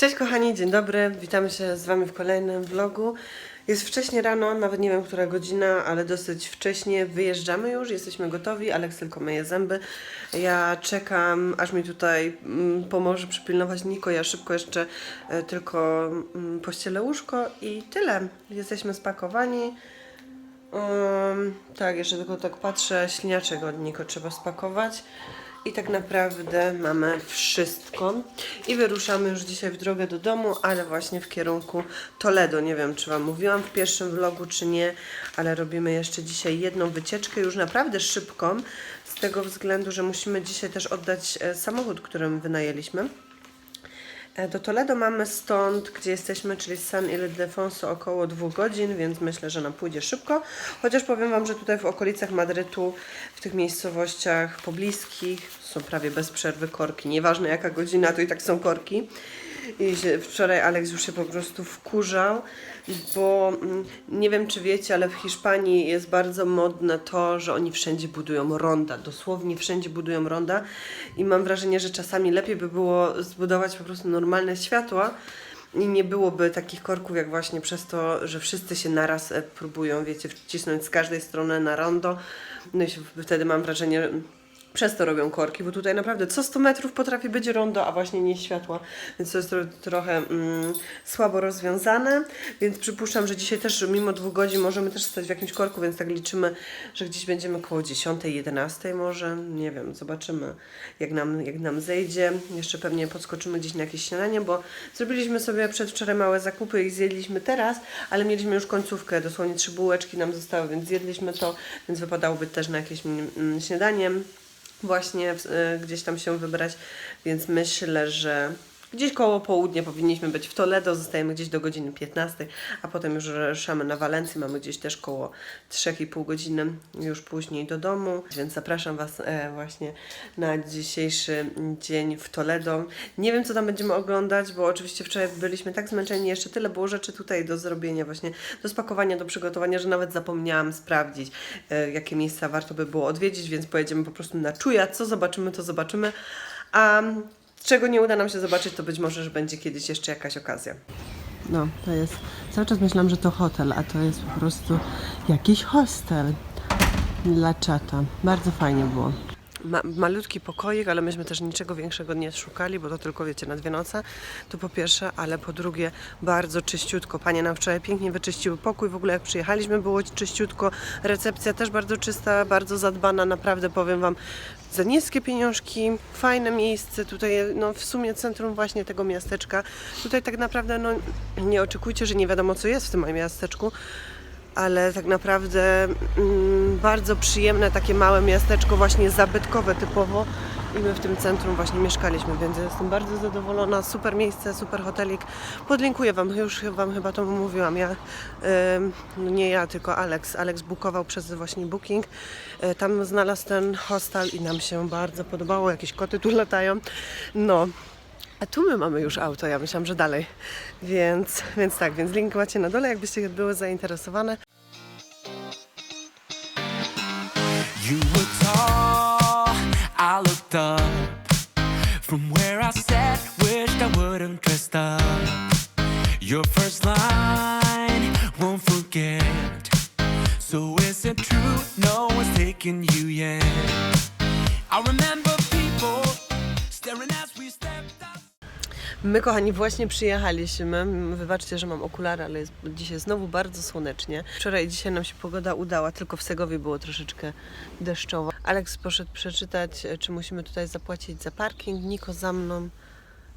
Cześć kochani, dzień dobry. Witamy się z Wami w kolejnym vlogu. Jest wcześnie rano, nawet nie wiem która godzina, ale dosyć wcześnie. Wyjeżdżamy już, jesteśmy gotowi. Aleks tylko myje zęby. Ja czekam, aż mi tutaj mm, pomoże przypilnować Niko. Ja szybko jeszcze e, tylko mm, pościelę łóżko i tyle. Jesteśmy spakowani. Um, tak, jeszcze tylko tak patrzę, śliniaczek od Niko trzeba spakować. I tak naprawdę mamy wszystko. I wyruszamy już dzisiaj w drogę do domu, ale właśnie w kierunku Toledo. Nie wiem, czy Wam mówiłam w pierwszym vlogu, czy nie, ale robimy jeszcze dzisiaj jedną wycieczkę, już naprawdę szybką, z tego względu, że musimy dzisiaj też oddać e, samochód, którym wynajęliśmy. E, Do Toledo mamy stąd, gdzie jesteśmy, czyli z San Ildefonso około dwóch godzin, więc myślę, że nam pójdzie szybko. Chociaż powiem Wam, że tutaj w okolicach Madrytu, w tych miejscowościach pobliskich są prawie bez przerwy korki. Nieważne jaka godzina, to i tak są korki. I wczoraj Alex już się po prostu wkurzał, bo mm, nie wiem czy wiecie, ale w Hiszpanii jest bardzo modne to, że oni wszędzie budują ronda, dosłownie wszędzie budują ronda i mam wrażenie, że czasami lepiej by było zbudować po prostu normalne światła i nie byłoby takich korków jak właśnie przez to, że wszyscy się naraz e, próbują, wiecie, wcisnąć z każdej strony na rondo. No i wtedy mam wrażenie, że przez to robią korki, bo tutaj naprawdę co 100 metrów potrafi być rondo, a właśnie nie światła, więc to jest tro, trochę mm, słabo rozwiązane, więc przypuszczam, że dzisiaj też mimo dwóch godzin możemy też stać w jakimś korku, więc tak liczymy, że gdzieś będziemy koło 10, 11 może, nie wiem, zobaczymy jak nam, jak nam zejdzie, jeszcze pewnie podskoczymy gdzieś na jakieś śniadanie, bo zrobiliśmy sobie przedwczoraj małe zakupy i zjedliśmy teraz, ale mieliśmy już końcówkę, dosłownie trzy bułeczki nam zostały, więc zjedliśmy to, więc wypadałoby też na jakieś mm, śniadanie właśnie e, gdzieś tam się wybrać, więc myślę, że gdzieś koło południa powinniśmy być w Toledo, zostajemy gdzieś do godziny 15, a potem już ruszamy na Walencję, mamy gdzieś też koło 3,5 godziny już później do domu, więc zapraszam Was e, właśnie na dzisiejszy dzień w Toledo. Nie wiem, co tam będziemy oglądać, bo oczywiście wczoraj byliśmy tak zmęczeni, jeszcze tyle było rzeczy tutaj do zrobienia, właśnie do spakowania, do przygotowania, że nawet zapomniałam sprawdzić, e, jakie miejsca warto by było odwiedzić, więc pojedziemy po prostu na czuja, co zobaczymy, to zobaczymy. A czego nie uda nam się zobaczyć, to być może, że będzie kiedyś jeszcze jakaś okazja. No, to jest. Cały czas myślałam, że to hotel, a to jest po prostu jakiś hostel dla czata. Bardzo fajnie było. Ma, malutki pokoik, ale myśmy też niczego większego nie szukali, bo to tylko wiecie, na dwie noce. To po pierwsze, ale po drugie bardzo czyściutko. Panie nam wczoraj pięknie wyczyściły pokój. W ogóle jak przyjechaliśmy było czyściutko. Recepcja też bardzo czysta, bardzo zadbana. Naprawdę powiem Wam, za niskie pieniążki, fajne miejsce. Tutaj no, w sumie centrum właśnie tego miasteczka. Tutaj tak naprawdę no, nie oczekujcie, że nie wiadomo co jest w tym miasteczku ale tak naprawdę mm, bardzo przyjemne takie małe miasteczko, właśnie zabytkowe typowo. I my w tym centrum właśnie mieszkaliśmy, więc jestem bardzo zadowolona, super miejsce, super hotelik. Podlinkuję Wam, już Wam chyba to mówiłam, ja, no nie ja, tylko Alex, Alex bukował przez właśnie Booking, y, tam znalazł ten hostel i nam się bardzo podobało, jakieś koty tu latają, no. A tu my mamy już auto, ja myślałam, że dalej. Więc, więc tak, więc link macie na dole, jakbyście były zainteresowane. You were tall, I looked up from where I sat, wished I wouldn't dressed up. Your first line, won't forget. So is it true? No one's taking you yet. I remember My, kochani, właśnie przyjechaliśmy. Wybaczcie, że mam okulary, ale jest dzisiaj znowu bardzo słonecznie. Wczoraj i dzisiaj nam się pogoda udała, tylko w Segowie było troszeczkę deszczowo. Aleks poszedł przeczytać, czy musimy tutaj zapłacić za parking. Niko za mną.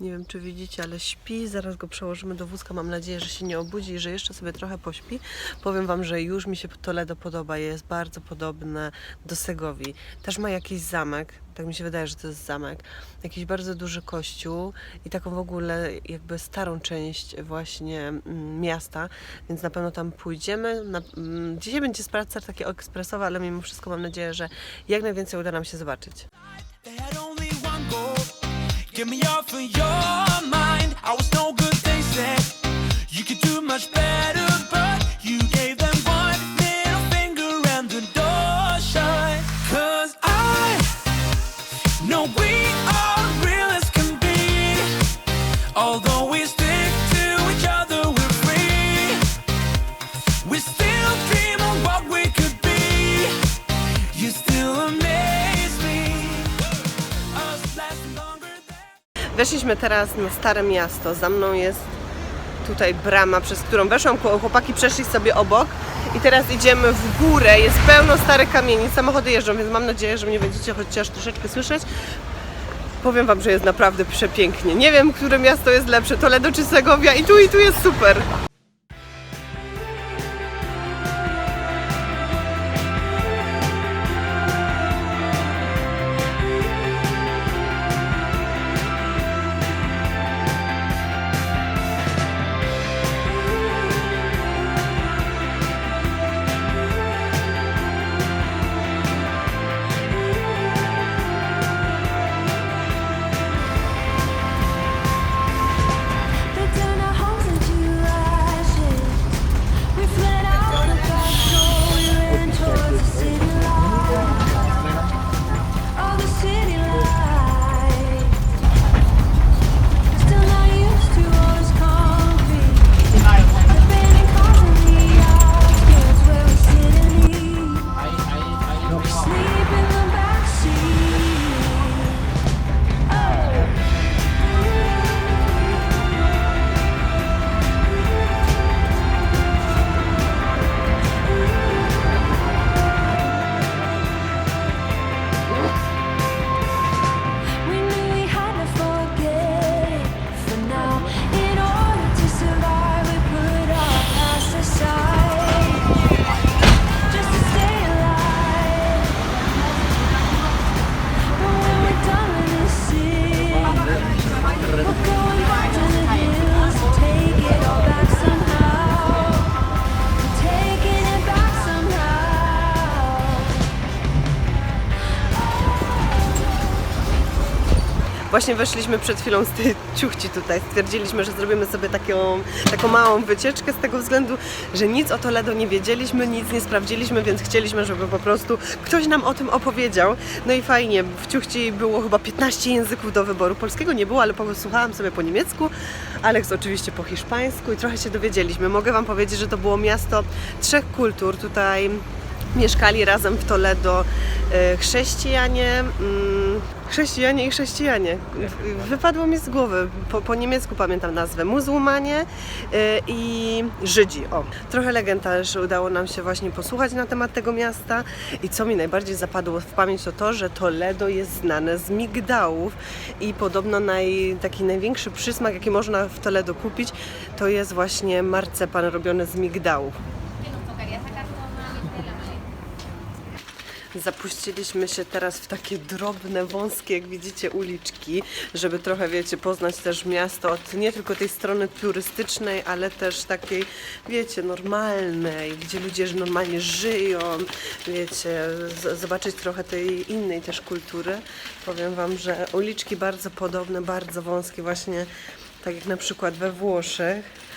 Nie wiem, czy widzicie, ale śpi. Zaraz go przełożymy do wózka. Mam nadzieję, że się nie obudzi i że jeszcze sobie trochę pośpi. Powiem Wam, że już mi się Toledo podoba. Jest bardzo podobne do Segowii. Też ma jakiś zamek. Tak mi się wydaje, że to jest zamek. Jakiś bardzo duży kościół i taką w ogóle jakby starą część właśnie mm, miasta, więc na pewno tam pójdziemy. Na, mm, dzisiaj będzie spacer taki ekspresowy, ale mimo wszystko mam nadzieję, że jak najwięcej uda nam się zobaczyć. Get me off of your mind. I was no good, they said. You could do much better, but you gave them one little finger and the door shut. Cause I know we are real as can be. Although Weszliśmy teraz na Stare Miasto. Za mną jest tutaj brama, przez którą weszłam. Chłopaki przeszli sobie obok i teraz idziemy w górę. Jest pełno starych kamienic, samochody jeżdżą, więc mam nadzieję, że mnie będziecie chociaż troszeczkę słyszeć. Powiem Wam, że jest naprawdę przepięknie. Nie wiem, które miasto jest lepsze, Toledo czy Segovia i tu i tu jest super. Właśnie weszliśmy przed chwilą z tej ciuchci tutaj. Stwierdziliśmy, że zrobimy sobie taką, taką małą wycieczkę z tego względu, że nic o Toledo nie wiedzieliśmy, nic nie sprawdziliśmy, więc chcieliśmy, żeby po prostu ktoś nam o tym opowiedział. No i fajnie, w ciuchci było chyba 15 języków do wyboru. Polskiego nie było, ale posłuchałam sobie po niemiecku, Alex oczywiście po hiszpańsku i trochę się dowiedzieliśmy. Mogę Wam powiedzieć, że to było miasto trzech kultur. Tutaj mieszkali razem w Toledo e, chrześcijanie, mm, chrześcijanie i chrześcijanie. W- Wypadło mi z głowy, po, po niemiecku pamiętam nazwę, muzułmanie e, i Żydzi. O, trochę legend też udało nam się właśnie posłuchać na temat tego miasta i co mi najbardziej zapadło w pamięć to to, że Toledo jest znane z migdałów i podobno naj, taki największy przysmak, jaki można w Toledo kupić, to jest właśnie marcepan robiony z migdałów. Zapuściliśmy się teraz w takie drobne, wąskie, jak widzicie, uliczki, żeby trochę, wiecie, poznać też miasto od nie tylko tej strony turystycznej, ale też takiej, wiecie, normalnej, gdzie ludzie normalnie żyją, wiecie, zobaczyć trochę tej innej też kultury. Powiem Wam, że uliczki bardzo podobne, bardzo wąskie, właśnie tak jak na przykład we Włoszech.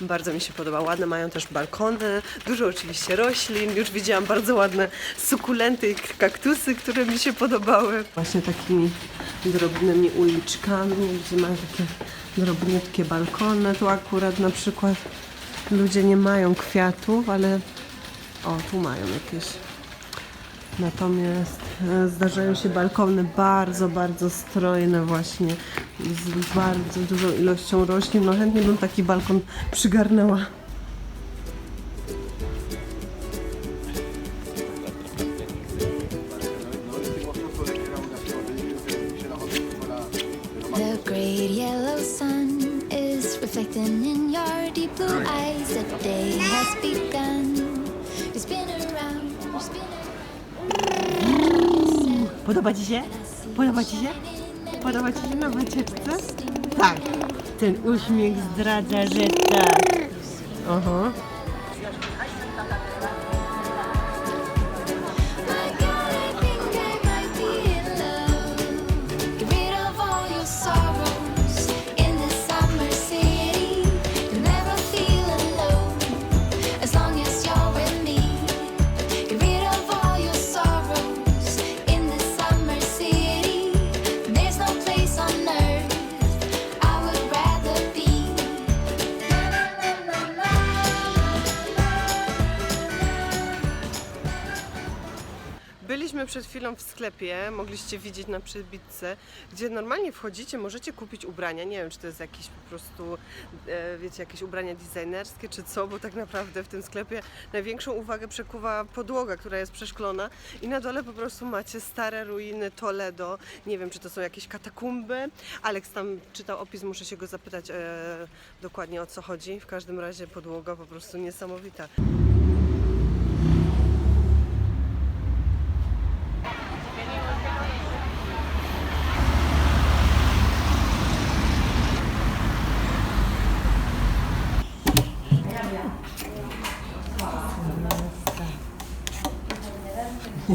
Bardzo mi się podoba. Ładne mają też balkony, dużo oczywiście roślin. Już widziałam bardzo ładne sukulenty i kaktusy, które mi się podobały. Właśnie takimi drobnymi uliczkami, gdzie mają takie drobniutkie balkony. Tu akurat na przykład ludzie nie mają kwiatów, ale o, tu mają jakieś. Natomiast e, zdarzają się balkony bardzo, bardzo strojne właśnie z bardzo dużą ilością roślin. No chętnie bym taki balkon przygarnęła. Podoba Ci się? Podoba Ci się? Podoba Ci się na wycieczce? Tak. Ten uśmiech zdradza, że tak. Aha. Byliśmy przed chwilą w sklepie, mogliście widzieć na przybitce, gdzie normalnie wchodzicie, możecie kupić ubrania. Nie wiem, czy to jest jakieś po prostu, e, wiecie, jakieś ubrania designerskie, czy co, bo tak naprawdę w tym sklepie największą uwagę przekuwa podłoga, która jest przeszklona i na dole po prostu macie stare ruiny Toledo. Nie wiem, czy to są jakieś katakumby. Alex tam czytał opis, muszę się go zapytać e, dokładnie o co chodzi. W każdym razie podłoga po prostu niesamowita.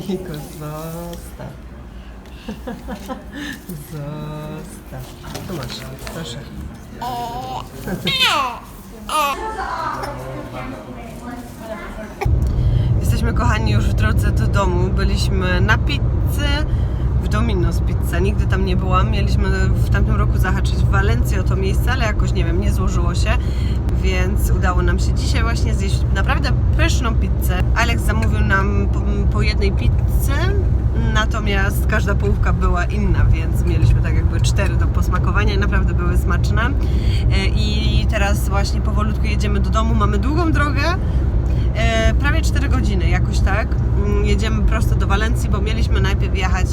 Niko, zostaw. Zostaw. Tu masz, proszę. Jesteśmy kochani już w drodze do domu. Byliśmy na pizzy Domino's Pizza. Nigdy tam nie byłam. Mieliśmy w tamtym roku zahaczyć w Walencji o to miejsce, ale jakoś nie wiem, nie złożyło się. Więc udało nam się dzisiaj właśnie zjeść naprawdę pyszną pizzę. Alex zamówił nam po, po jednej pizzy, natomiast każda połówka była inna, więc mieliśmy tak jakby cztery do posmakowania i naprawdę były smaczne. E, I teraz właśnie powolutku jedziemy do domu. Mamy długą drogę, prawie 4 godziny, jakoś tak. Mm, Jedziemy prosto do Walencji, bo mieliśmy najpierw jechać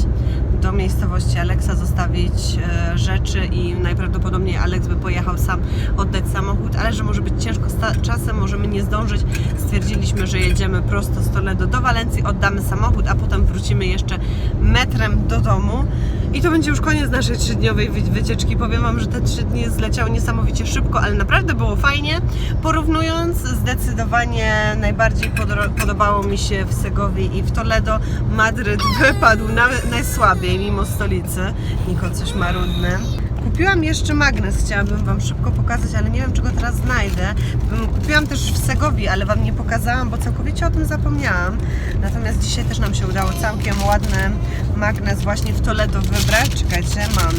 do miejscowości Aleksa, zostawić e, rzeczy najprawdopodobniej Aleks by pojechał sam oddać samochód, ale że może być ciężko czasem, możemy nie zdążyć. Stwierdziliśmy, że jedziemy prosto z Toledo do Walencji, oddamy samochód, a potem wrócimy jeszcze metrem do domu. I to będzie już koniec naszej trzydniowej wy- wycieczki. Powiem Wam, że te trzy dni zleciały niesamowicie szybko, ale naprawdę było fajnie. Porównując, zdecydowanie najbardziej podobało mi się w Segowi i w Toledo. Madryt wypadł na- najsłabiej mimo stolicy. Niko coś marudny. Kupiłam jeszcze magnes, chciałabym Wam szybko pokazać, ale nie wiem, czy go teraz znajdę. Kupiłam też w Segowi, ale Wam nie pokazałam, bo całkowicie o tym zapomniałam. Natomiast dzisiaj też nam się udało całkiem ładny magnes właśnie w Toledo wybrać. Czekajcie, mam.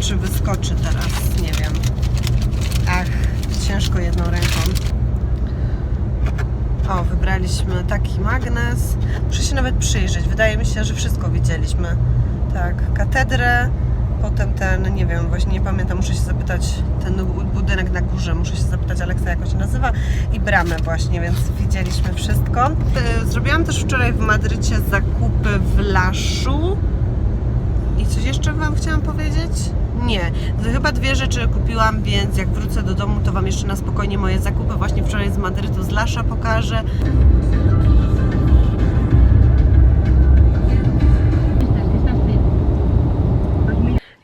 Czy wyskoczy teraz? Nie wiem. Ach, ciężko jedną ręką. O, wybraliśmy taki magnes. Muszę się nawet przyjrzeć. Wydaje mi się, że wszystko widzieliśmy. Tak, katedrę, potem ten, nie wiem, właśnie nie pamiętam, muszę się zapytać, ten bu- budynek na górze, muszę się zapytać Aleksa, jak on się nazywa, i bramę właśnie, więc widzieliśmy wszystko. E, Zrobiłam też wczoraj w Madrycie zakupy w Laszu. I coś jeszcze Wam chciałam powiedzieć? Nie, chyba dwie rzeczy kupiłam, więc jak wrócę do domu, to Wam jeszcze na spokojnie moje zakupy właśnie wczoraj z Madrytu, z Lasza pokażę.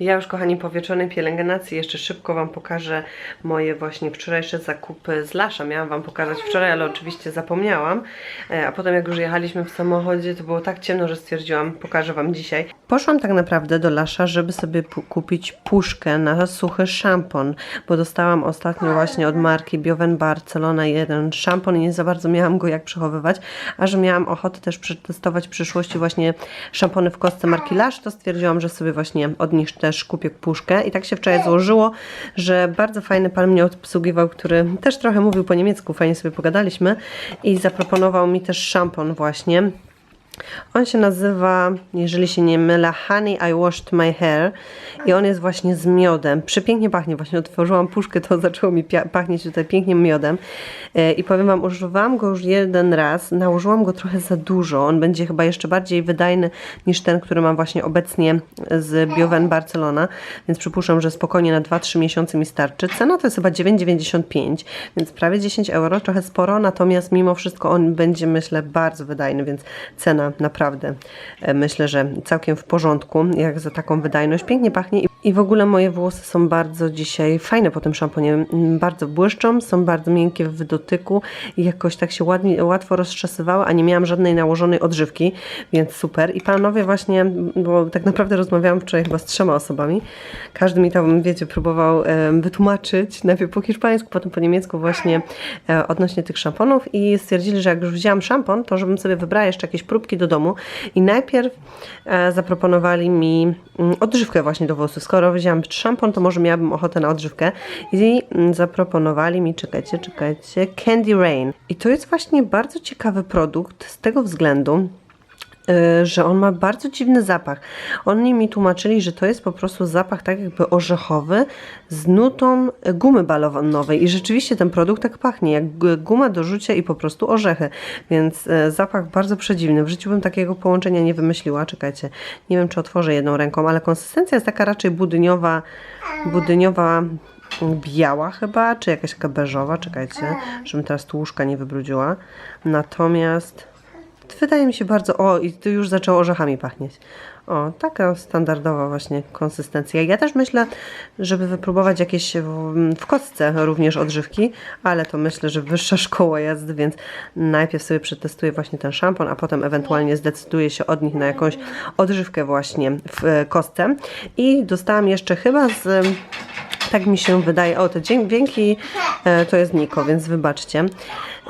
Ja już, kochani, po wieczornej pielęgnacji jeszcze szybko Wam pokażę moje właśnie wczorajsze zakupy z Lasza. Miałam Wam pokazać wczoraj, ale oczywiście zapomniałam. E, A potem jak już jechaliśmy w samochodzie, to było tak ciemno, że stwierdziłam, pokażę Wam dzisiaj. Poszłam tak naprawdę do Lasza, żeby sobie kupić puszkę na suchy szampon, bo dostałam ostatnio właśnie od marki Bioven Barcelona jeden szampon i nie za bardzo miałam go jak przechowywać, a że miałam ochotę też przetestować w przyszłości właśnie szampony w kostce marki Lash, to stwierdziłam, że sobie właśnie od nich też kupię puszkę i tak się wczoraj złożyło, że bardzo fajny pan mnie obsługiwał, który też trochę mówił po niemiecku, fajnie sobie pogadaliśmy i zaproponował mi też szampon właśnie. On się nazywa, jeżeli się nie mylę, Honey I Washed My Hair i on jest właśnie z miodem. Przepięknie pachnie, właśnie otworzyłam puszkę, to zaczęło mi pachnieć tutaj pięknym miodem. E, I powiem Wam, używałam go już jeden raz, nałożyłam go trochę za dużo. On będzie chyba jeszcze bardziej wydajny niż ten, który mam właśnie obecnie z Bioven Barcelona, więc przypuszczam, że spokojnie na 2-3 miesiące mi starczy. Cena to jest chyba 9,95, więc prawie 10 euro, trochę sporo, natomiast mimo wszystko on będzie, myślę, bardzo wydajny, więc cena naprawdę e, myślę, że całkiem w porządku, jak za taką wydajność. Pięknie pachnie i- w ogóle moje włosy są bardzo dzisiaj fajne po tym szamponie. Mm, Bardzo błyszczą, są bardzo miękkie w dotyku i jakoś tak się ładnie, łatwo roztrzasywały, a nie miałam żadnej nałożonej odżywki, więc super. I panowie właśnie, bo tak naprawdę rozmawiałam wczoraj chyba z trzema osobami, każdy mi tam, wiecie, próbował em, wytłumaczyć, najpierw po hiszpańsku, potem po niemiecku właśnie e, odnośnie tych szamponów i stwierdzili, że jak już wzięłam szampon, to żebym sobie wybrała jeszcze jakieś próbki do domu i najpierw e, zaproponowali mi mm, odżywkę właśnie do włosów. Skoro wzięłam szampon, to może miałabym ochotę na odżywkę i mm, zaproponowali mi, czekajcie, czekajcie, Candy Rain. I to jest właśnie bardzo ciekawy produkt z tego względu, że on ma bardzo dziwny zapach. Oni mi tłumaczyli, że to jest po prostu zapach tak jakby orzechowy z nutą gumy balonowej i rzeczywiście ten produkt tak pachnie, jak gu- guma do rzucia i po prostu orzechy, więc y, zapach bardzo przedziwny. W życiu bym takiego połączenia nie wymyśliła, czekajcie, nie wiem czy otworzę jedną ręką, ale konsystencja jest taka raczej budyniowa, budyniowa biała chyba, czy jakaś taka beżowa, czekajcie, żebym teraz tu łóżka nie wybrudziła. Natomiast wydaje mi się bardzo, o i tu już zaczęło orzechami pachnieć. O, taka standardowa właśnie konsystencja. Ja też myślę, żeby wypróbować jakieś w, kostce również odżywki, ale to myślę, że wyższa szkoła jazdy, więc najpierw sobie przetestuję właśnie ten szampon, a potem ewentualnie zdecyduję się od nich na jakąś odżywkę właśnie w e, kostce. I dostałam jeszcze chyba z tak mi się wydaje. O, te dźwięki e, to jest Niko, więc wybaczcie,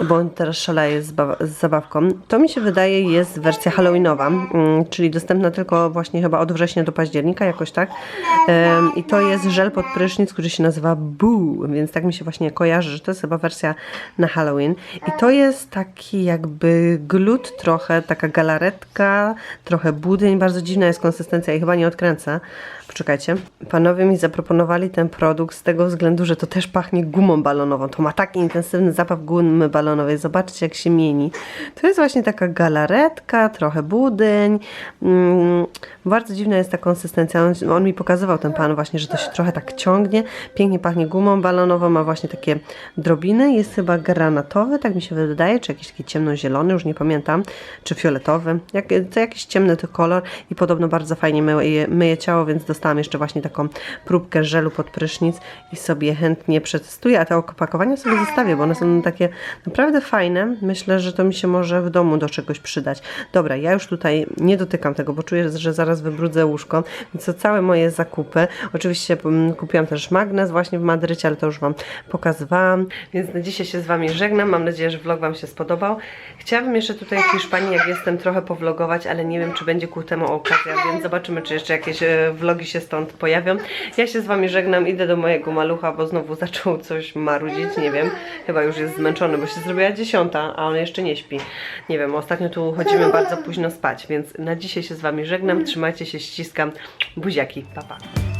bo on teraz szaleje z, z zabawką. To mi się wydaje jest wersja halloweenowa, mm, czyli dostępna tylko właśnie chyba od września do października, jakoś tak. I to jest żel pod prysznic, który się nazywa Boo, więc tak mi się właśnie kojarzy, że to jest chyba wersja na Halloween. I to jest taki jakby glut trochę, taka galaretka, trochę budyń, bardzo dziwna jest konsystencja i chyba nie odkręcę. Poczekajcie. Panowie mi zaproponowali ten produkt z tego względu, że to też pachnie gumą balonową. To ma taki intensywny zapach gumy balonowej. Zobaczcie, jak się mieni. To jest właśnie taka galaretka, trochę budyń. Mm, bardzo dziwna jest ta konsystencja. On, on mi pokazywał, ten pan, właśnie, że to się trochę tak ciągnie. Pięknie pachnie gumą balonową, ma właśnie takie drobiny. Jest chyba granatowy, tak mi się wydaje, czy jakiś taki ciemnozielony, już nie pamiętam, czy fioletowy. Jak, to jakiś ciemny to kolor i podobno bardzo fajnie myje, myje ciało, więc dostałam jeszcze właśnie taką próbkę żelu pod prysznic i sobie chętnie przetestuję, a te opakowania sobie zostawię, bo one są takie fajne. Myślę, że to mi się może w domu do czegoś przydać. Dobra, ja już tutaj nie dotykam tego, bo czuję, że zaraz wybrudzę łóżko, więc to całe moje zakupy. Oczywiście mm, kupiłam też magnes właśnie w Madrycie, ale to już Wam pokazywałam, więc na dzisiaj się z Wami żegnam. Mam nadzieję, że vlog Wam się spodobał. Chciałabym jeszcze tutaj w Hiszpanii, jak jestem, trochę powlogować, ale nie wiem, czy będzie ku temu okazja, więc zobaczymy, czy jeszcze jakieś e, vlogi się stąd pojawią. Ja się z Wami żegnam, idę do mojego malucha, bo znowu zaczął coś marudzić, nie wiem. Chyba już jest zmęczony, bo się zrobiła dziesiąta, a on jeszcze nie śpi. Nie wiem, ostatnio tu chodzimy bardzo późno spać, więc na dzisiaj się z Wami żegnam. Trzymajcie się, ściskam. Buziaki, pa pa.